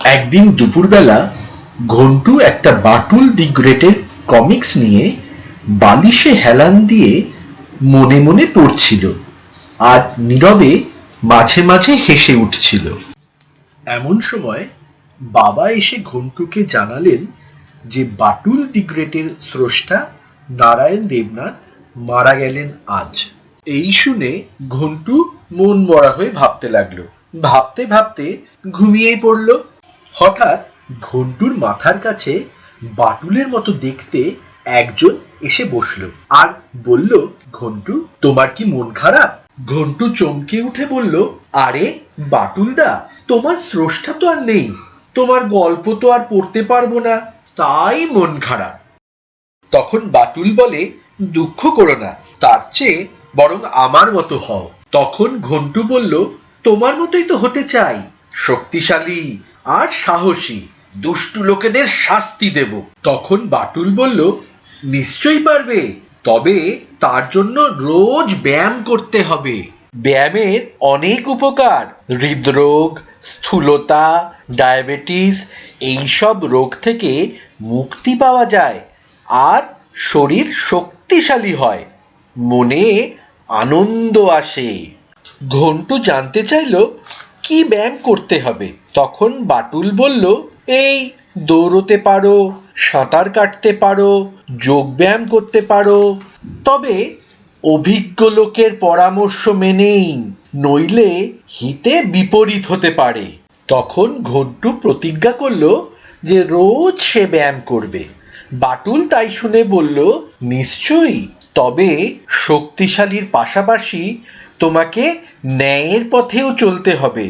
একদিন দুপুরবেলা ঘন্টু একটা বাটুল দি গ্রেটের কমিক্স নিয়ে বালিশে হেলান দিয়ে মনে মনে পড়ছিল আর নীরবে মাঝে মাঝে হেসে উঠছিল। এমন সময় বাবা এসে ঘন্টুকে জানালেন যে বাটুল দি গ্রেটের স্রষ্টা নারায়ণ দেবনাথ মারা গেলেন আজ। এই শুনে ঘন্টু মন মরা হয়ে ভাবতে লাগল। ভাবতে ভাবতে ঘুমিয়েই পড়ল। হঠাৎ ঘন্টুর মাথার কাছে বাটুলের মতো দেখতে একজন এসে বসল আর বলল, ঘন্টু, তোমার কি মন খারাপ? ঘন্টু চমকে উঠে বলল, আরে, বাটুলদা, তোমার স্রষ্টা তো আর নেই। তোমার গল্প তো আর পড়তে পারব না। তাই মন খারাপ। তখন বাটুল বলে, দুঃখ করো না, তার চেয়ে বরং আমার মতো হও। তখন ঘন্টু বলল, তোমার মতোই তো হতে চাই। শক্তিশালী আর সাহসী দুষ্টু লোকেদের শাস্তি দেব। তখন বাটুল বলল, নিশ্চয়ই পারবে, তবে তার জন্য রোজ ব্যায়াম করতে হবে। ব্যায়ামের অনেক উপকার, হৃদরোগ, স্থূলতা, ডায়াবেটিস, এইসব রোগ থেকে মুক্তি পাওয়া যায় আর শরীর শক্তিশালী হয়। মনে আনন্দ আসে। ঘন্টু জানতে চাইলো কি ব্যায়াম করতে হবে? তখন বাটুল বলল, এই, দৌড়তে পারো, সাঁতার কাটতে পারো, যোগ ব্যায়াম করতে পারো। তবে অভিজ্ঞ লোকের পরামর্শ মেনেই, নইলে হিতে বিপরীত হতে পারে। তখন ঘন্টু প্রতিজ্ঞা করল যে রোজ সে ব্যায়াম করবে। বাটুল তাই শুনে বলল, নিশ্চয়ই, তবে শক্তিশালীর পাশাপাশি তোমাকে ন্যায়ের পথেও চলতে হবে।